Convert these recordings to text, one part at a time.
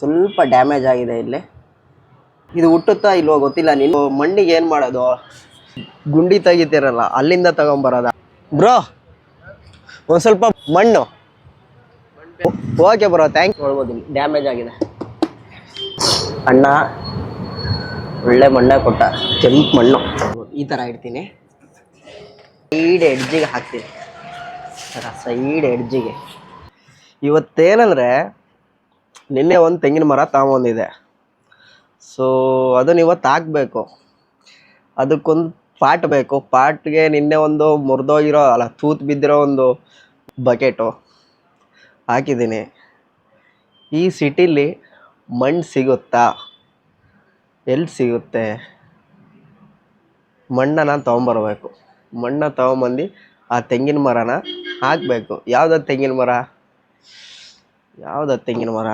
ಸ್ವಲ್ಪ ಡ್ಯಾಮೇಜ್ ಆಗಿದೆ ಇಲ್ಲಿ. ಇದು ಹುಟ್ಟುತ್ತಾ ಇಲ್ವೋ ಗೊತ್ತಿಲ್ಲ, ನೀನು ಮಣ್ಣಿಗೆ ಏನು ಮಾಡೋದು? ಗುಂಡಿ ತೆಗಿತೀರಲ್ಲ, ಅಲ್ಲಿಂದ ತಗೊಂಬರೋದ? ಬ್ರೋ, ಒಂದು ಸ್ವಲ್ಪ ಮಣ್ಣು. ಓಕೆ ಬ್ರೋ ಥ್ಯಾಂಕ್ ನೋಡ್ಬೋದು ಡ್ಯಾಮೇಜ್ ಆಗಿದೆ. ಅಣ್ಣ, ಒಳ್ಳೆ ಮಣ್ಣ ಕೊಟ್ಟ, ಕೆಂಪು ಮಣ್ಣು. ಈ ಥರ ಇಡ್ತೀನಿ. ಸೈಡ್ ಎಡ್ಜಿಗೆ ಹಾಕ್ತೀನಿ. ಸೈಡ್ ಎಡ್ಜಿಗೆ ಇವತ್ತೇನಂದರೆ ನಿನ್ನೆ ಒಂದು ತೆಂಗಿನ ಮರ ತಗೊಂಬಂದಿದೆ ಸೊ ಅದನ್ನು ಇವತ್ತು ಹಾಕ್ಬೇಕು. ಅದಕ್ಕೊಂದು ಪಾಟ್ ಬೇಕು. ಪಾಟ್ಗೆ ನಿನ್ನೆ ಒಂದು ಮುರಿದೋಗಿರೋ ಅಲ್ಲ, ತೂತು ಬಿದ್ದಿರೋ ಒಂದು ಬಕೆಟು ಹಾಕಿದ್ದೀನಿ. ಈ ಸಿಟಿಲಿ ಮಣ್ಣು ಸಿಗುತ್ತಾ? ಎಲ್ಲಿ ಸಿಗುತ್ತೆ? ಮಣ್ಣನ್ನು ತೊಗೊಂಬರ್ಬೇಕು. ಮಣ್ಣನ್ನು ತೊಗೊಂಬಂದು ಆ ತೆಂಗಿನ ಮರನ ಹಾಕಬೇಕು. ಯಾವುದಾದ್ರು ತೆಂಗಿನ ಮರ? ಯಾವ್ದು ತೆಂಗಿನ ಮರ?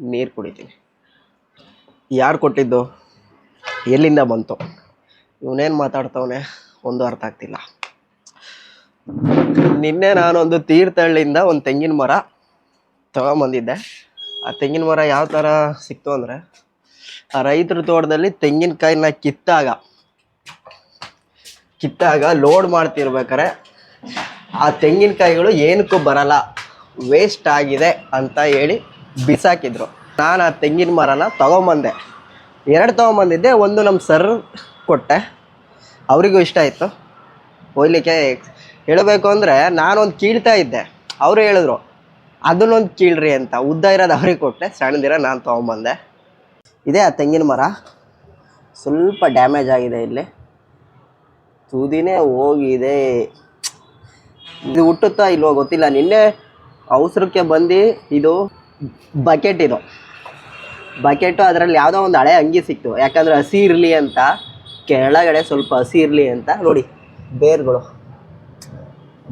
ನೀರು ಕುಡಿತೀನಿ. ಯಾರು ಕೊಟ್ಟಿದ್ದು? ಎಲ್ಲಿಂದ ಬಂತು? ಇವನೇನು ಮಾತಾಡ್ತವನೆ? ಒಂದು ಅರ್ಥ ಆಗ್ತಿಲ್ಲ. ನಿನ್ನೆ ನಾನೊಂದು ತೀರ್ಥಹಳ್ಳಿಯಿಂದ ಒಂದು ತೆಂಗಿನ ಮರ ತಗೊಂಬಂದಿದ್ದೆ. ಆ ತೆಂಗಿನ ಮರ ಯಾವ ಥರ ಸಿಕ್ತು ಅಂದರೆ, ಆ ರೈತರ ತೋಟದಲ್ಲಿ ತೆಂಗಿನಕಾಯಿನ ಕಿತ್ತಾಗ ಕಿತ್ತಾಗ ಲೋಡ್ ಮಾಡ್ತಿರ್ಬೇಕಾರೆ ಆ ತೆಂಗಿನಕಾಯಿಗಳು ಏನಕ್ಕೂ ಬರಲ್ಲ. ವೇಸ್ಟ್ ಆಗಿದೆ ಅಂತ ಹೇಳಿ ಬಿಸಾಕಿದ್ರು. ನಾನು ಆ ತೆಂಗಿನ ಮರನ ತೊಗೊಂಬಂದೆ. ಎರಡು ತೊಗೊಂಬಂದಿದ್ದೆ, ಒಂದು ನಮ್ಮ ಸರ್ ಕೊಟ್ಟೆ. ಅವರಿಗೂ ಇಷ್ಟ ಆಯಿತು. ಒಯ್ಲಿಕ್ಕೆ ಹೇಳಬೇಕು ಅಂದರೆ ನಾನೊಂದು ಕೀಳ್ತಾ ಇದ್ದೆ. ಅವರು ಹೇಳಿದ್ರು, ಅದನ್ನೊಂದು ಕೀಳ್ರಿ ಅಂತ. ಉದ್ದ ಇರೋದು ಅವ್ರಿಗೆ ಕೊಟ್ಟೆ ಸಣ್ಣದಿರೋ ನಾನು ತೊಗೊಂಬಂದೆ. ಇದೇ ಆ ತೆಂಗಿನ ಮರ. ಸ್ವಲ್ಪ ಡ್ಯಾಮೇಜ್ ಆಗಿದೆ ಇಲ್ಲಿ. ತುದಿನೇ ಹೋಗಿದೆ. ಇದು ಹುಟ್ಟುತ್ತಾ ಇಲ್ವೋ ಗೊತ್ತಿಲ್ಲ. ನಿನ್ನೆ ಅವಸರಕ್ಕೆ ಬಂದು ಇದು ಬಕೆಟ್ ಇದು. ಬಕೆಟು ಅದರಲ್ಲಿ ಯಾವುದೋ ಒಂದು ಹಳೆ ಅಂಗಿ ಸಿಕ್ತು. ಯಾಕಂದ್ರೆ ಹಸಿ ಇರಲಿ ಅಂತ, ಕೆಳಗಡೆ ಸ್ವಲ್ಪ ಹಸಿ ಇರಲಿ ಅಂತ ನೋಡಿ, ಬೇರ್ಗಳು.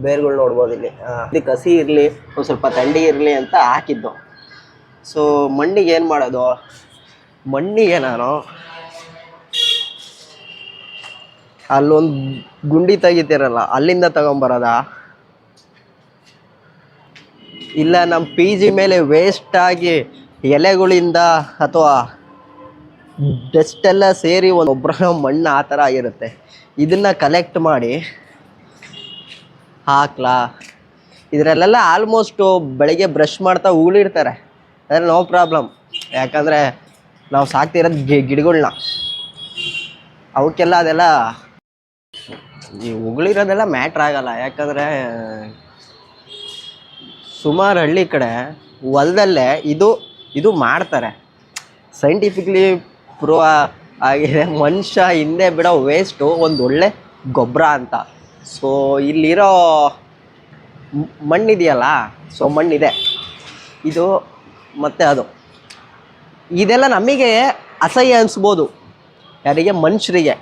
ಬೇರ್ಗಳು ನೋಡ್ಬೋದು ಇಲ್ಲಿ. ಇದಕ್ಕೆ ಹಸಿ ಇರಲಿ, ಒಂದು ಸ್ವಲ್ಪ ಥಂಡಿ ಇರಲಿ ಅಂತ ಹಾಕಿದ್ದು. ಸೊ ಮಣ್ಣಿಗೆ ಏನು ಮಾಡೋದು? ಮಣ್ಣಿಗೆ ನಾನು ಅಲ್ಲೊಂದು ಗುಂಡಿ ತೆಗಿತಿರಲ್ಲ, ಅಲ್ಲಿಂದ ತಗೊಂಬರೋದ? ಇಲ್ಲ ನಮ್ಮ ಪಿ ಜಿ ಮೇಲೆ ಆಗಿ ಎಲೆಗಳಿಂದ ಅಥವಾ ಡಸ್ಟ್ ಎಲ್ಲ ಸೇರಿ ಒಂದು ಒಬ್ಬರ ಮಣ್ಣು ಆ ಥರ ಆಗಿರುತ್ತೆ. ಇದನ್ನು ಕಲೆಕ್ಟ್ ಮಾಡಿ ಹಾಕ್ಲಾ. ಇದರಲ್ಲೆಲ್ಲ ಆಲ್ಮೋಸ್ಟು ಬೆಳಗ್ಗೆ ಬ್ರಷ್ ಮಾಡ್ತಾ ಉಗುಳಿರ್ತಾರೆ. ಅಂದರೆ ನೋ ಪ್ರಾಬ್ಲಮ್ ಯಾಕಂದರೆ ನಾವು ಸಾಕ್ತಿರೋದು ಗಿ ಗಿಡಗಳನ್ನ ಅವಕ್ಕೆಲ್ಲ ಅದೆಲ್ಲ ಈ ಉಗುಳಿರೋದೆಲ್ಲ ಮ್ಯಾಟ್ರ್ ಆಗಲ್ಲ. ಯಾಕಂದರೆ ಸುಮಾರು ಹಳ್ಳಿ ಕಡೆ ಹೊಲದಲ್ಲೇ ಇದು ಇದು ಮಾಡ್ತಾರೆ. ಸೈಂಟಿಫಿಕ್ಲಿ ಪ್ರೂವ್ ಆಗಿದೆ, ಮನುಷ್ಯ ಹಿಂದೆ ಬಿಡೋ ವೇಸ್ಟು ಒಂದು ಒಳ್ಳೆ ಗೊಬ್ಬರ ಅಂತ. ಸೊ ಇಲ್ಲಿರೋ ಮಣ್ಣಿದೆಯಲ್ಲ ಸೊ ಮಣ್ಣಿದೆ. ಇದು ಮತ್ತು ಅದು. ಇದೆಲ್ಲ ನಮಗೆ ಅಸಹ್ಯ ಅನಿಸ್ಬೋದು, ಯಾರಿಗೆ? ಮನುಷ್ಯರಿಗೆ.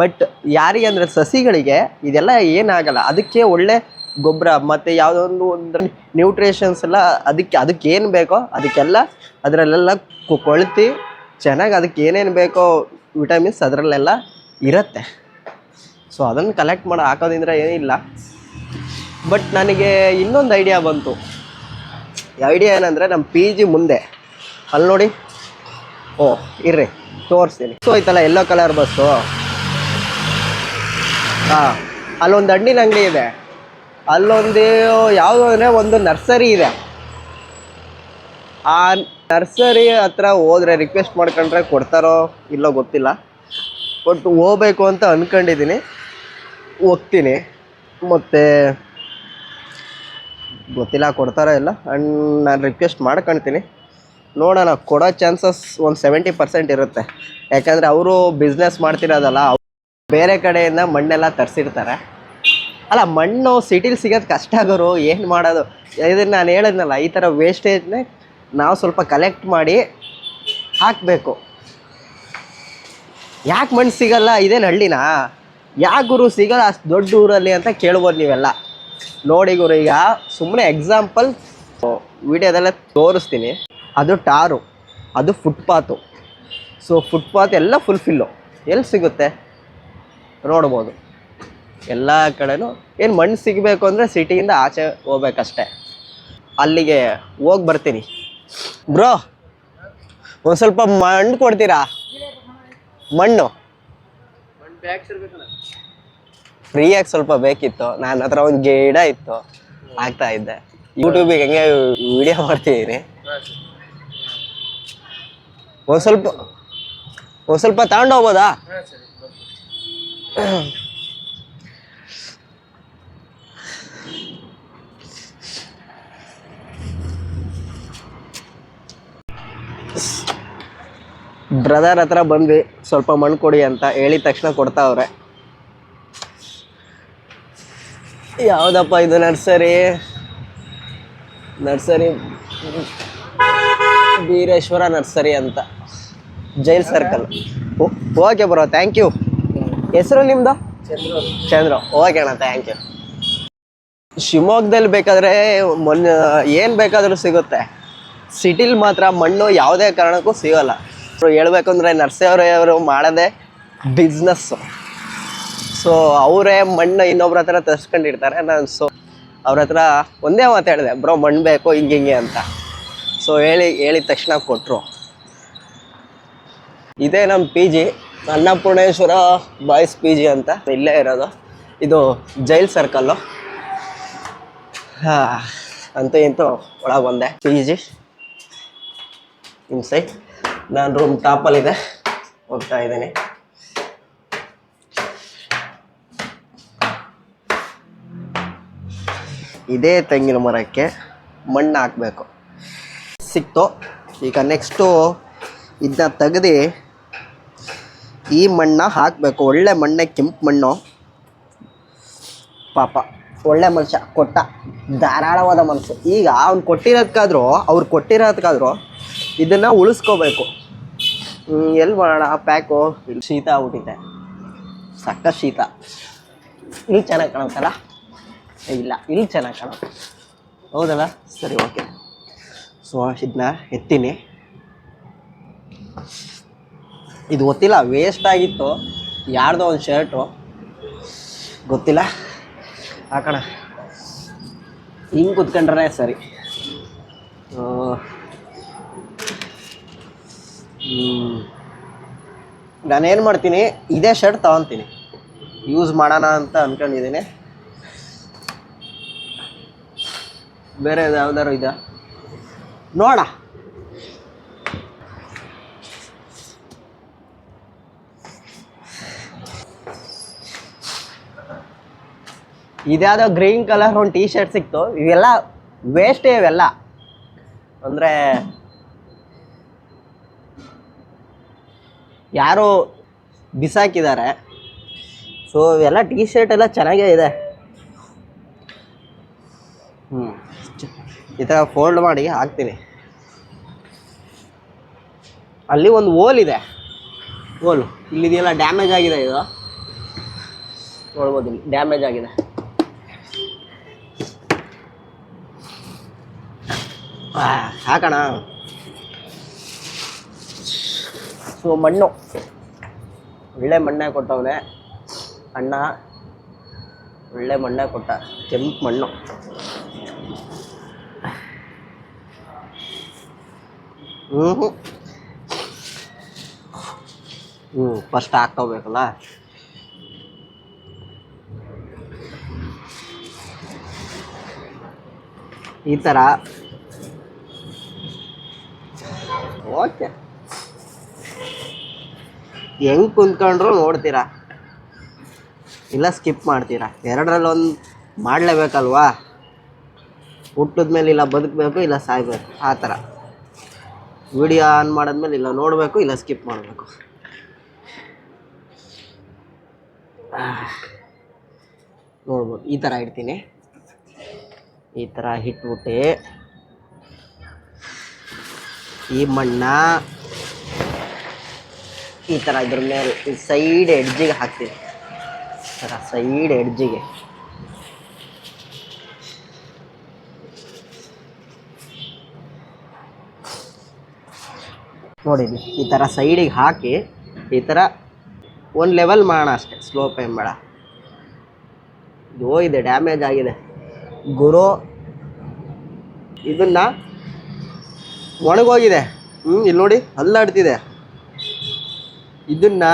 ಬಟ್ ಯಾರಿಗೆ ಅಂದರೆ ಸಸಿಗಳಿಗೆ ಇದೆಲ್ಲ ಏನಾಗಲ್ಲ, ಅದಕ್ಕೆ ಒಳ್ಳೆ ಗೊಬ್ಬರ, ಮತ್ತು ಯಾವುದೋ ಒಂದು ಒಂದು ನ್ಯೂಟ್ರಿಷನ್ಸ್ ಎಲ್ಲ ಅದಕ್ಕೆ ಅದಕ್ಕೆ ಏನು ಬೇಕೋ ಅದಕ್ಕೆಲ್ಲ ಅದರಲ್ಲೆಲ್ಲ ಕೊಳ್ತಿ, ಚೆನ್ನಾಗಿ ಅದಕ್ಕೆ ಏನೇನು ಬೇಕೋ ವಿಟಮಿನ್ಸ್ ಅದರಲ್ಲೆಲ್ಲ ಇರುತ್ತೆ. ಸೊ ಅದನ್ನು ಕಲೆಕ್ಟ್ ಮಾಡಿ ಹಾಕೋದ್ರಿಂದ ಏನಿಲ್ಲ. ಬಟ್ ನನಗೆ ಇನ್ನೊಂದು ಐಡಿಯಾ ಬಂತು. ಐಡಿಯಾ ಏನಂದರೆ ನಮ್ಮ ಪಿ ಜಿ ಮುಂದೆ. ಅಲ್ಲಿ ನೋಡಿ. ಓ, ಇರ್ರಿ. ತೋರಿಸ್ತೀನಿ. ಸೊ ಆಯ್ತಲ್ಲ ಎಲ್ಲೋ ಕಲರ್ ಬಸ್ಸು. ಹಾಂ, ಅಲ್ಲೊಂದು ಹಣ್ಣಿನ ಅಂಗಡಿ ಇದೆ. ಅಲ್ಲೊಂದು ಯಾವುದು ಅಂದರೆ ಒಂದು ನರ್ಸರಿ ಇದೆ. ಆ ನರ್ಸರಿ ಹತ್ರ ಹೋದ್ರೆ ರಿಕ್ವೆಸ್ಟ್ ಮಾಡ್ಕೊಂಡ್ರೆ ಕೊಡ್ತಾರೋ ಇಲ್ಲೋ ಗೊತ್ತಿಲ್ಲ. ಬಟ್ ಹೋಗ್ಬೇಕು ಅಂತ ಅಂದ್ಕೊಂಡಿದ್ದೀನಿ ಹೋಗ್ತೀನಿ. ಮತ್ತು ಗೊತ್ತಿಲ್ಲ ಕೊಡ್ತಾರೋ ಇಲ್ಲ. ಆ್ಯಂಡ್ ನಾನು ರಿಕ್ವೆಸ್ಟ್ ಮಾಡ್ಕೊಳ್ತೀನಿ ನೋಡೋಣ, ಕೊಡೋ ಚಾನ್ಸಸ್ ಒಂದು ಸೆವೆಂಟಿ ಪರ್ಸೆಂಟ್ ಇರುತ್ತೆ. ಯಾಕಂದರೆ ಅವರು ಬಿಸ್ನೆಸ್ ಮಾಡ್ತಿರೋದಲ್ಲ ಬೇರೆ ಕಡೆಯಿಂದ ಮಣ್ಣೆಲ್ಲ ತರಿಸಿರ್ತಾರೆ. ಅಲ್ಲ, ಮಣ್ಣು ಸಿಟಿಲಿ ಸಿಗೋದು ಕಷ್ಟ ಆಗೋರು ಏನು ಮಾಡೋದು? ಇದನ್ನು ನಾನು ಹೇಳಿದ್ನಲ್ಲ, ಈ ಥರ ವೇಸ್ಟೇಜ್ನೇ ನಾವು ಸ್ವಲ್ಪ ಕಲೆಕ್ಟ್ ಮಾಡಿ ಹಾಕಬೇಕು. ಯಾಕೆ ಮಣ್ಣು ಸಿಗಲ್ಲ? ಇದೇನು ಹಳ್ಳಿನಾ? ಯಾಕೆ ಗುರು ಸಿಗಲ್ಲ ಅಷ್ಟು ದೊಡ್ಡ ಊರಲ್ಲಿ ಅಂತ ಕೇಳ್ಬೋದು ನೀವೆಲ್ಲ. ನೋಡಿ ಗುರು, ಈಗ ಸುಮ್ಮನೆ ಎಕ್ಸಾಂಪಲ್ ವಿಡಿಯೋದೆಲ್ಲ ತೋರಿಸ್ತೀನಿ. ಅದು ಟಾರು, ಅದು ಫುಟ್ಪಾತು ಸೊ ಫುಟ್ಪಾತ್ ಎಲ್ಲ ಫುಲ್ಫಿಲ್ಲು ಎಲ್ಲಿ ಸಿಗುತ್ತೆ? ನೋಡ್ಬೋದು. ಎಲ್ಲ ಕಡೆನೂ ಏನು ಮಣ್ಣು ಸಿಗಬೇಕು ಅಂದರೆ ಸಿಟಿಯಿಂದ ಆಚೆ ಹೋಗ್ಬೇಕಷ್ಟೆ. ಅಲ್ಲಿಗೆ ಹೋಗಿ ಬರ್ತೀನಿ. ಬ್ರೋ, ಒಂದು ಸ್ವಲ್ಪ ಮಣ್ಣು ಕೊಡ್ತೀರಾ? ಮಣ್ಣು? ಫ್ರೀಯಾಗಿ ಸ್ವಲ್ಪ ಬೇಕಿತ್ತು. ನನ್ನ ಹತ್ರ ಒಂದು ಗಿಡ ಇತ್ತು. ಆಗ್ತಾ ಇದ್ದೆ. ಯೂಟ್ಯೂಬಿಗೆ ಹೆಂಗೆ ವಿಡಿಯೋ ಮಾಡ್ತಿದ್ದೀನಿ ಒಂದು ಸ್ವಲ್ಪ ಒಂದು ಸ್ವಲ್ಪ ತಗೊಂಡು ಬ್ರದರ್ ಹತ್ರ ಬಂದ್ವಿ, ಸ್ವಲ್ಪ ಮಣ್ಣು ಕೊಡಿ ಅಂತ ಹೇಳಿದ ತಕ್ಷಣ ಕೊಡ್ತಾವ್ರೆ ಯಾವುದಪ್ಪ ಇದು ನರ್ಸರಿ? ನರ್ಸರಿ ಬೀರೇಶ್ವರ ನರ್ಸರಿ ಅಂತ. Jail circle. Okay bro thank you ಹೆಸರು ನಿಮ್ದು? ಚಂದ್ರ. ಓಕೆ ಅಣ್ಣ ಥ್ಯಾಂಕ್ ಯು ಶಿವಮೊಗ್ಗದಲ್ಲಿ ಬೇಕಾದ್ರೆ ಮೊನ್ನೆ, ಏನು ಬೇಕಾದರೂ ಸಿಗುತ್ತೆ. ಸಿಟಿಲಿ ಮಾತ್ರ ಮಣ್ಣು ಯಾವುದೇ ಕಾರಣಕ್ಕೂ ಸಿಗೋಲ್ಲ. ಹೇಳ್ಬೇಕಂದ್ರೆ ನರ್ಸರಿ ಅವರು ಮಾಡೋದೇ ಬಿಸ್ನೆಸ್ಸು ಸೊ ಅವರೇ ಮಣ್ಣು ಇನ್ನೊಬ್ರ ಹತ್ರ ತರ್ಸ್ಕೊಂಡಿರ್ತಾರೆ. ನಾನು ಸೊ ಅವ್ರ ಹತ್ರ ಒಂದೇ ಮಾತು ಹೇಳಿದೆ, ಬ್ರೋ, ಮಣ್ಣು ಬೇಕು, ಹಿಂಗೆ ಹಿಂಗೆ ಅಂತ. ಸೊ ಹೇಳಿ, ಹೇಳಿದ ತಕ್ಷಣ ಕೊಟ್ಟರು ಇದೇ ನಮ್ಮ P G Annapoorneshwara boys P G ಅಂತ. ಇಲ್ಲೇ ಇರೋದು. ಇದು ಜೈಲ್ ಸರ್ಕಲ್ಲು ಹಾಂ, ಅಂತೂ ಇಂತೂ ಒಳಗೆ ಬಂದೆ. ಪಿ ಜಿ ಇನ್ಸೈಡ್ ನಾನು ರೂಮ್ ಟಾಪಲ್ಲಿದೆ ಹೋಗ್ತಾ ಇದ್ದೀನಿ. ಇದೇ ತೆಂಗಿನ ಮರಕ್ಕೆ ಮಣ್ಣು ಹಾಕಬೇಕು. ಸಿಕ್ತು. ಈಗ ನೆಕ್ಸ್ಟು ಇದನ್ನ ತೆಗೆದು ಈ ಮಣ್ಣ ಹಾಕಬೇಕು. ಒಳ್ಳೆ ಮಣ್ಣೆ ಕೆಂಪು ಮಣ್ಣು. ಪಾಪ. ಒಳ್ಳೆ ಮನುಷ್ಯ. ಕೊಟ್ಟ ಧಾರಾಳವಾದ ಮನಸ್ಸು ಈಗ ಅವ್ನು ಕೊಟ್ಟಿರೋದಕ್ಕಾದ್ರೂ ಅವ್ರು ಕೊಟ್ಟಿರೋದಕ್ಕಾದ್ರೂ ಇದನ್ನು ಉಳಿಸ್ಕೋಬೇಕು. ಎಲ್ಲಿ ಮಾಡೋಣ? ಪ್ಯಾಕು ಇಲ್ಲಿ ಶೀತ ಆಗ್ಬಿಟ್ಟಿದೆ. ಸಕ್ಕ ಶೀತ. ಇಲ್ಲಿ ಚೆನ್ನಾಗಿ ಕಾಣುತ್ತಲ್ಲ? ಇಲ್ಲ, ಇಲ್ಲಿ ಚೆನ್ನಾಗಿ ಕಾಣುತ್ತೆ. ಹೌದಲ್ಲ? ಸರಿ, ಓಕೆ. ಸೊ ಇದನ್ನ ಎತ್ತೀನಿ. ಇದು ಗೊತ್ತಿಲ್ಲ ವೇಸ್ಟ್ ಆಗಿತ್ತು. ಯಾರ್ದೋ ಒಂದು ಶರ್ಟು ಗೊತ್ತಿಲ್ಲ. ಹಾಕೋಣ ಹಿಂಗೆ ಕುತ್ಕೊಂಡ್ರೆ ಸರಿ. ಆ. ನಾನೇನು ಮಾಡ್ತೀನಿ, ಇದೇ ಶರ್ಟ್ ತಗೊತೀನಿ. ಯೂಸ್ ಮಾಡೋಣ ಅಂತ ಅಂದ್ಕೊಂಡಿದ್ದೀನಿ ಬೇರೆ ಯಾವ್ದಾರು ಇದಾ ನೋಡ. ಇದ್ಯಾವುದೋ ಗ್ರೀನ್ ಕಲರ್ ಒಂದು ಟೀ ಶರ್ಟ್ ಸಿಕ್ತು. ಇವೆಲ್ಲ ವೇಸ್ಟೇ ಇವೆಲ್ಲ. ಅಂದರೆ ಯಾರೋ ಬಿಸಾಕಿದ್ದಾರೆ. ಸೊ ಇವೆಲ್ಲ ಟೀ ಶರ್ಟ್ ಎಲ್ಲ ಚೆನ್ನಾಗೇ ಇದೆ. ಹ್ಞೂ ಈ ಥರ ಫೋಲ್ಡ್ ಮಾಡಿ ಹಾಕ್ತೀನಿ. ಅಲ್ಲಿ ಒಂದು ಓಲ್ ಇದೆ. ಓಲು ಇಲ್ಲಿದೆಯಲ್ಲ ಡ್ಯಾಮೇಜ್ ಆಗಿದೆ ಇದು. ನೋಡ್ಬೋದು ಇಲ್ಲಿ ಡ್ಯಾಮೇಜ್ ಆಗಿದೆ ಹಾಕೋಣ. ಸೊ ಮಣ್ಣು. ಒಳ್ಳೆ ಮಣ್ಣೆ ಕೊಟ್ಟವನೆ. ಅಣ್ಣ ಒಳ್ಳೆ ಮಣ್ಣೆ ಕೊಟ್ಟ. ಕೆಂಪು ಮಣ್ಣು. ಹ್ಞೂ ಹ್ಞೂ ಫಸ್ಟ್ ಹಾಕೋಬೇಕಲ್ಲ ಈ ಥರ ಓಕೆ ಹೆಂಗ್ ಕುಂತ್ಕೊಂಡ್ರು ನೋಡ್ತೀರಾ? ಇಲ್ಲ ಸ್ಕಿಪ್ ಮಾಡ್ತೀರಾ? ಎರಡರಲ್ಲಿ ಒಂದು ಮಾಡಲೇಬೇಕಲ್ವಾ? ಹುಟ್ಟಿದ ಮೇಲೆ ಇಲ್ಲ ಬದುಕಬೇಕು, ಇಲ್ಲ ಸಾಯ್ಬೇಕು. ಆ ಥರ. ವಿಡಿಯೋ ಆನ್ ಮಾಡಿದ್ಮೇಲೆ ಇಲ್ಲ ನೋಡಬೇಕು, ಇಲ್ಲ ಸ್ಕಿಪ್ ಮಾಡಬೇಕು. ನೋಡ್ಬೋದು. ಈ ಥರ ಇಡ್ತೀನಿ. ಈ ಥರ ಇಟ್ಬಿಟ್ಟು ಈ ಮಣ್ಣ ಈ ಥರ ಇದ್ರ ಮೇಲೆ ಈ ಸೈಡ್ ಎಡ್ಜಿಗೆ ಹಾಕ್ತೀನಿ. ಥರ ಸೈಡ್ ಎಡ್ಜಿಗೆ ನೋಡಿ ಇಲ್ಲಿ ಈ ಥರ ಸೈಡಿಗೆ ಹಾಕಿ ಈ ಥರ ಒಂದು ಲೆವೆಲ್ ಮಾಡೋಣ ಅಷ್ಟೇ ಸ್ಲೋಪ್ ಏನು ಬೇಡ. ಇದು ಹೋಗಿದೆ ಡ್ಯಾಮೇಜ್ ಆಗಿದೆ. ಗುರು, ಇದನ್ನ ಒಣಗೋಗಿದೆ. ಹ್ಞೂ ಇಲ್ಲಿ ನೋಡಿ ಅಲ್ಲಾಡ್ತಿದೆ ಇದನ್ನ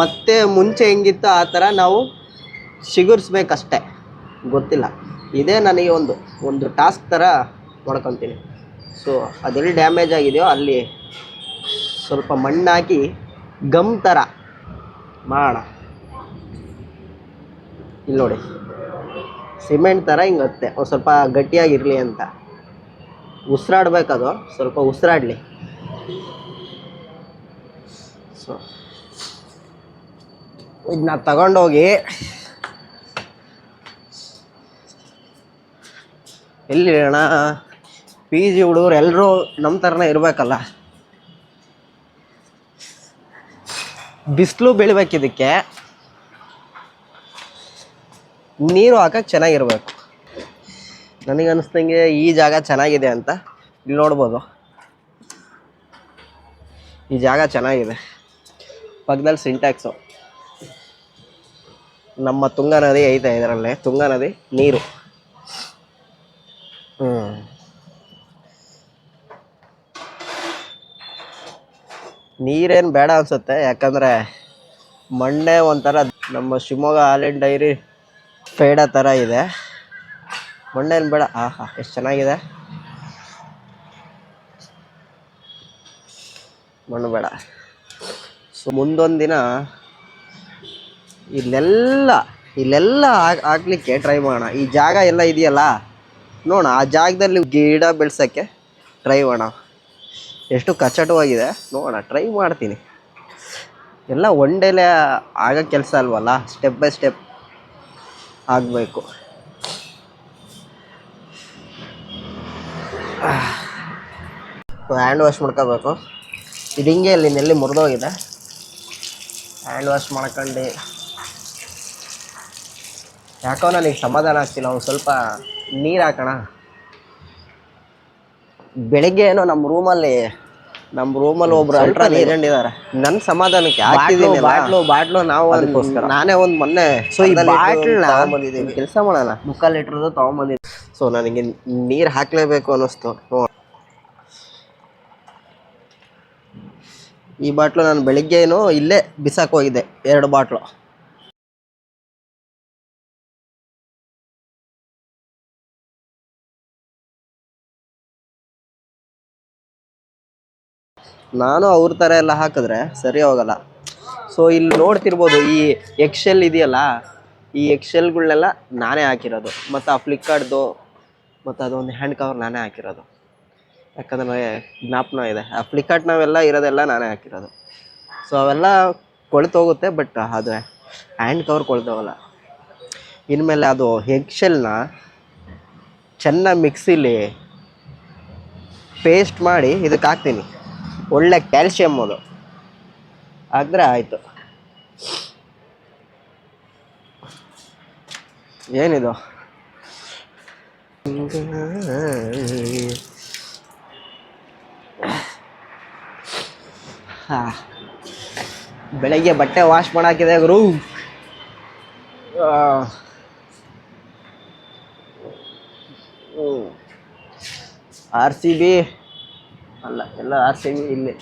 ಮತ್ತೆ ಮುಂಚೆ ಹೆಂಗಿತ್ತು ಆ ಥರ ನಾವು ಸಿಗುರ್ಸ್ಬೇಕಷ್ಟೆ. ಗೊತ್ತಿಲ್ಲ. ಇದೇ ನನಗೆ ಒಂದು ಒಂದು ಟಾಸ್ಕ್ ಥರ ಮಾಡ್ಕೊತೀನಿ. ಸೊ ಅದೆಲ್ಲಿ ಡ್ಯಾಮೇಜ್ ಆಗಿದೆಯೋ ಅಲ್ಲಿ ಸ್ವಲ್ಪ ಮಣ್ಣಾಕಿ ಗಮ್ ಥರ ಮಾಡೋಣ ಇಲ್ಲಿ ನೋಡಿ. ಸಿಮೆಂಟ್ ಥರ ಹಿಂಗತ್ತೆ. ಒಂದು ಸ್ವಲ್ಪ ಗಟ್ಟಿಯಾಗಿರಲಿ ಅಂತ. ಉಸಿರಾಡ್ಬೇಕದು. ಸ್ವಲ್ಪ ಉಸಿರಾಡಲಿ. ಸೊ ಇದನ್ನ ತಗೊಂಡೋಗಿ ಎಲ್ಲಿ ಅಣ್ಣ ಪಿ ಜಿ ಹುಡುಗರು ಎಲ್ಲರೂ ನಮ್ಮ ಥರನೇ ಇರಬೇಕಲ್ಲ. ಬಿಸಿಲು ಇದಕ್ಕೆ. ನೀರು ಹಾಕಕ್ಕೆ ಚೆನ್ನಾಗಿರ್ಬೇಕು. ನನಗೆ ಅನಿಸ್ದಂಗೆ ಈ ಜಾಗ ಚೆನ್ನಾಗಿದೆ ಅಂತ ಇಲ್ಲಿ ನೋಡ್ಬೋದು. ಈ ಜಾಗ ಚೆನ್ನಾಗಿದೆ. ಪಕ್ಕದಲ್ಲಿ ಸಿಂಟ್ಯಾಕ್ಸು ನಮ್ಮ ತುಂಗಾ ನದಿ ಐತೆ ಇದರಲ್ಲಿ, ತುಂಗಾ ನದಿ ನೀರು. ಹ್ಞೂ ನೀರೇನು ಬೇಡ ಅನಿಸುತ್ತೆ, ಯಾಕಂದರೆ ಮಣ್ಣೆ ಒಂಥರ ನಮ್ಮ ಶಿವಮೊಗ್ಗ ಹಾಲಿನ ಡೈರಿ ಪೇಡ ಥರ ಇದೆ. ಮಣ್ಣೇನು ಬೇಡ, ಆಹಾ, ಎಷ್ಟು ಚೆನ್ನಾಗಿದೆ. ಮಣ್ಣು ಬೇಡ. ಸೊ ಮುಂದೊಂದು ದಿನ ಇಲ್ಲೆಲ್ಲ ಇಲ್ಲೆಲ್ಲ ಆಗ್ಲಿಕ್ಕೆ ಟ್ರೈ ಮಾಡೋಣ. ಈ ಜಾಗ ಎಲ್ಲ ಇದೆಯಲ್ಲ? ನೋಡೋಣ, ಆ ಜಾಗದಲ್ಲಿ ಗಿಡ ಬೆಳ್ಸೋಕ್ಕೆ ಟ್ರೈ ಮಾಡೋಣ. ಎಷ್ಟು ಕಚ್ಚಟವಾಗಿದೆ ನೋಡೋಣ ಟ್ರೈ ಮಾಡ್ತೀನಿ. ಎಲ್ಲ ಒನ್ ಡೇಲೇ ಆಗೋ ಕೆಲಸ ಅಲ್ವಲ್ಲ? ಸ್ಟೆಪ್ ಬೈ ಸ್ಟೆಪ್ ಆಗಬೇಕು. ಹ್ಯಾಂಡ್ ವಾಶ್ ಮಾಡ್ಕೋಬೇಕು. ಇದು ಹಿಂಗೆ ಇಲ್ಲಿ ನೆಲ್ಲಿ ಮುರಿದೋಗಿದೆ. ಹ್ಯಾಂಡ್ ವಾಶ್ ಮಾಡ್ಕೊಂಡು. ಯಾಕೋ ನನಗೆ ಸಮಾಧಾನ ಆಗ್ತಿಲ್ಲ ಒಂದು ಸ್ವಲ್ಪ ನೀರು ಹಾಕೋಣ. ಬೆಳಿಗ್ಗೆ ಏನೋ ನಮ್ಮ ರೂಮಲ್ಲಿ ನಮ್ಮ ರೂಮಲ್ಲಿ ಒಬ್ರು ಅಲ್ಟ್ರಾ ನೀರಂಡಿದ್ದಾರೆ ನನ್ನ ಸಮಾಧಾನಕ್ಕೆ ಹಾಕಿದ್ದೀನಿ ಬಾಟ್ಲು ಬಾಟ್ಲು ನಾವು ಅದಕ್ಕೋಸ್ಕರ. ನಾನೇ ಒಂದು ಮೊನ್ನೆ ಸೊ ಈ ಬಾಟ್ಲನ್ನ ಬಂದಿದ್ದೀನಿ ಕೆಲಸ ಮಾಡೋಣ ಮುಕ್ಕಾಲು ಲೀಟ್ರದ್ದು ತೊಗೊಂಬಂದಿದ್ದೀನಿ. ಸೊ ನನಗೆ ನೀರು ಹಾಕಲೇಬೇಕು ಅನ್ನಿಸ್ತು. ಈ ಬಾಟ್ಲು ನಾನು ಬೆಳಿಗ್ಗೆನೂ ಇಲ್ಲೇ ಬಿಸಾಕ್ ಹೋಗಿದ್ದೆ, ಎರಡು ಬಾಟ್ಲು. ನಾನು ಅವ್ರ ಥರ ಎಲ್ಲ ಹಾಕಿದ್ರೆ ಸರಿ ಹೋಗಲ್ಲ. ಸೊ ಇಲ್ಲಿ ನೋಡ್ತಿರ್ಬೋದು ಈ ಎಕ್ಸೆಲ್ ಇದೆಯಲ್ಲ, ಈ ಎಕ್ಸೆಲ್ಗಳನ್ನೆಲ್ಲ ನಾನೇ ಹಾಕಿರೋದು. ಮತ್ತು ಆ ಫ್ಲಿಪ್ಕಾರ್ಟ್ದು ಮತ್ತು ಅದೊಂದು ಹ್ಯಾಂಡ್ ಕವರ್ ನಾನೇ ಹಾಕಿರೋದು. ಯಾಕಂದ್ರೆ ನನಗೆ ಜ್ಞಾಪನ ಇದೆ. ಆ ಫ್ಲಿಪ್ಕಾರ್ಟ್ ನಾವೆಲ್ಲ ಇರೋದೆಲ್ಲ ನಾನೇ ಹಾಕಿರೋದು. ಸೊ ಅವೆಲ್ಲ ಕೊಳ್ತೋಗುತ್ತೆ ಬಟ್ ಅದು ಹ್ಯಾಂಡ್ ಕವರ್ ಕೊಳ್ತೋಗಲ್ಲ ಇನ್ಮೇಲೆ ಅದು ಹೆಗ್ಶೆಲ್ನ ಚೆನ್ನಾಗಿ ಮಿಕ್ಸಿಲಿ ಪೇಸ್ಟ್ ಮಾಡಿ ಇದಕ್ಕೆ ಹಾಕ್ತೀನಿ. ಒಳ್ಳೆ ಕ್ಯಾಲ್ಶಿಯಮ್ ಅದು. ಆದರೆ ಆಯಿತು. ಏನಿದು? ಬೆಳಗ್ಗೆ ಬಟ್ಟೆ ವಾಶ್ ಮಾಡಾಕಿದೆ ಗುರು. ಆರ್ ಸಿ ಬಿ ಅಲ್ಲ, ಎಲ್ಲ ಆರ್ ಸಿ ಬಿ ಇಲ್ಲಿ.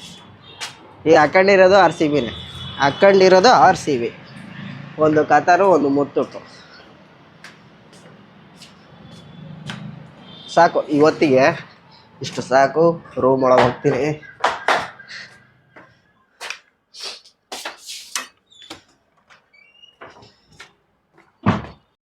ಈಗ ಹಾಕೊಂಡಿರೋದು ಆರ್ ಸಿ ಬಿನೇ ಹಾಕೊಂಡಿರೋದು ಆರ್ ಸಿ ಬಿ ಒಂದು ಕತಾರು ಒಂದು ಮುತ್ತುಟ್ಟು. ಸಾಕು, ಇವತ್ತಿಗೆ ಇಷ್ಟು ಸಾಕು. ರೂಮ್ ಒಳಗೆ ಹೋಗ್ತೀನಿ.